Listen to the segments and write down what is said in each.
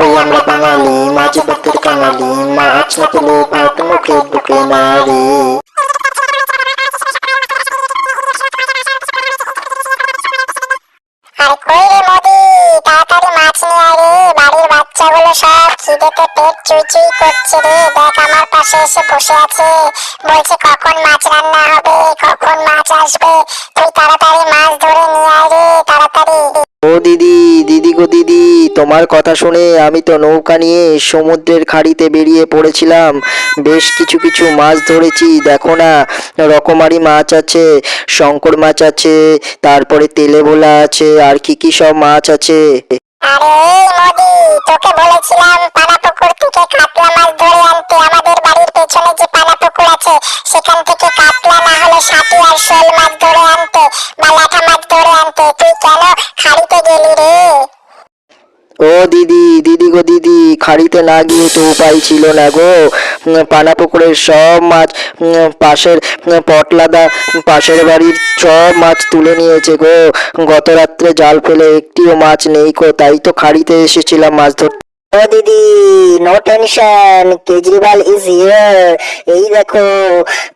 ওই আমরা বাঙালি মাছ ভাতের কাঙালি মাছ না পেলে ভাত মুখে ঢুকে না রে আরে কই রে মোদি তাড়াতাড়ি মাছ নিয়ে আয় রে বাড়ির বাচ্চাগুলো সব খিদেতে পেট চুই চুই করছে রে দেখ আমার পাশে এসে বসে আছে বলছে কখন মাছ রান্না হবে কখন মাছ আসবে তুই তাড়াতাড়ি মাছ ধরে নিয়ে আয় রে ও দিদি দিদি গো দিদি, তোমার কথা শুনে আমি তো নৌকা নিয়ে সমুদ্রের খাড়িতে বেরিয়ে পড়েছিলাম। বেশ কিছু কিছু মাছ ধরেছি, দেখো না, রকমারি মাছ আছে, শঙ্কর মাছ আছে, তারপরে তেলে ভোলা আছে, আর কি কি সব মাছ আছে। আরে তোকে বলেছিলাম পানা পুকুর থেকে কাতলা মাছ গেলি রে। ও দিদি দিদি গো দিদি, খাড়িতে না গিয়ে তো উপায় ছিল না গো। পানা পুকুরের সব মাছ পাশের পটলাদা, পাশের বাড়ির সব মাছ তুলে নিয়েছে গো। গত রাত্রে জাল ফেলে একটিও মাছ নেই গো, তাই তো খাড়িতে এসেছিলাম মাছ ধরতে। ও দিদি no tension Kejriwal is here এই দেখো,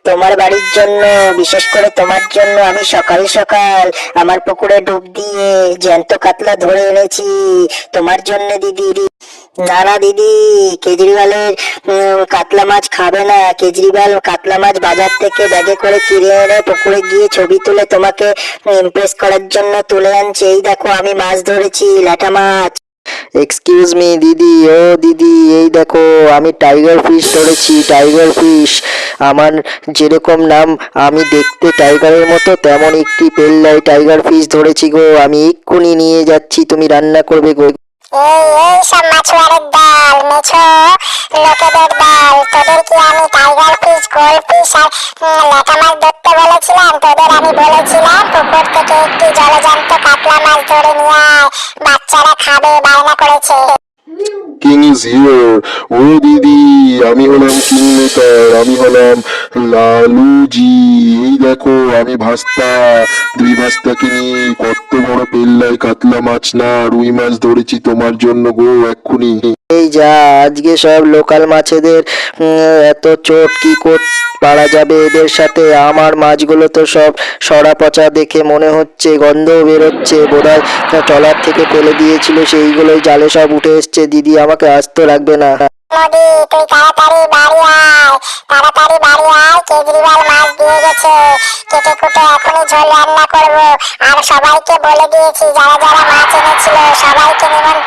তোমার বাড়ির জন্য, বিশেষ করে তোমার জন্য আমি সকাল সকাল আমার পুকুরে ডুব দিয়ে জ্যান্ত কাতলা ধরে এনেছি। তোমার জন্য দিদি না না, দিদি, কেজরিওয়ালের কাতলা মাছ খাবে না। কেজরিওয়াল কাতলা মাছ বাজার থেকে ব্যাগে করে কিনে এনে পুকুরে গিয়ে ছবি তুলে তোমাকে ইমপ্রেস করার জন্য তুলে আনছে। এই দেখো, আমি মাছ ধরেছি, ল্যাটা মাছ। এক্সকিউজ মি দিদি। ও দিদি, এই দেখো, আমি টাইগার ফিশ ধরেছি টাইগার ফিশ আমার যেরকম নাম, আমি দেখতে টাইগারের মতো, তেমন একটি পেল্লাই টাইগার ফিশ ধরেছি গো। আমি এক্ষুনি নিয়ে যাচ্ছি, তুমি রান্না করবে গো। সব কি আমি বলেছিলাম? তোদের আমি বলেছিলাম, পুকুর থেকে একটি জলজান্ত কাতলা মাছ ধরে নিয়ে আয়। বাচ্চারা খাবে, বায়না করেছে। কিং হিয়ার ও দিদি, আমি হলাম কিং মেকার আমি হলাম লালুজি। এই দেখো, আমি ভাস্তা। দুই ভাস্তাকে নিয়ে কত বড় পেল্লাই কাতলা মাছ না, রুই মাছ ধরেছি তোমার জন্য গো, এক্ষুনি। এই যা, আজকে সব লোকাল মাছেদের এত চোট কি কর, পারা যাবে এদের সাথে? আমার মাছগুলো তো সব সরা পচা দেখে মনে হচ্ছে গন্ধও বেরোচ্ছে। বোধহয় ট্রলার থেকে ফেলে দিয়েছিল, সেইগুলোই জালে সব উঠে এসছে। দিদি, আমাকে আসতে লাগবে না। মোদি, তুই তাড়াতাড়ি বাড়ি আয়। তাড়াতাড়ি বাড়ি আয়, কেজরিওয়াল মাছ দিয়ে গেছে। কেটে কুটে এখনই ঝোল রান্না করব। আর সবাইকে বলে দিয়েছি, যারা যারা মাছ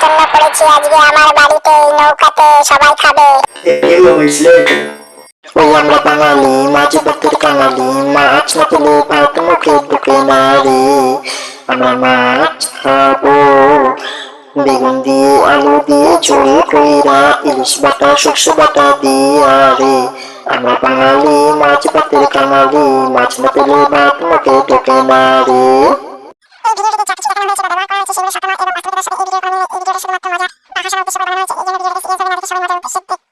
এনেছিল করেছি আজকে আমার বাড়িতে নৌকাতে সবাই খাবে। ওই আমরা বাঙালি মাছ ভাতের কাঙালি মাছ না পেলে ভাত মুখে ঢুকে না আমরা মাছ খাব। বেগুন দিয়ে আলু দিয়ে ঝোল কইরা ইলিশ বাটা, সর্ষে বাটা দিয়া রে। আমরা বাঙালি, মাছ ভাতের কাঙালি, মাছ না পেলে ভাত মুখে ঢুকে না の状態をして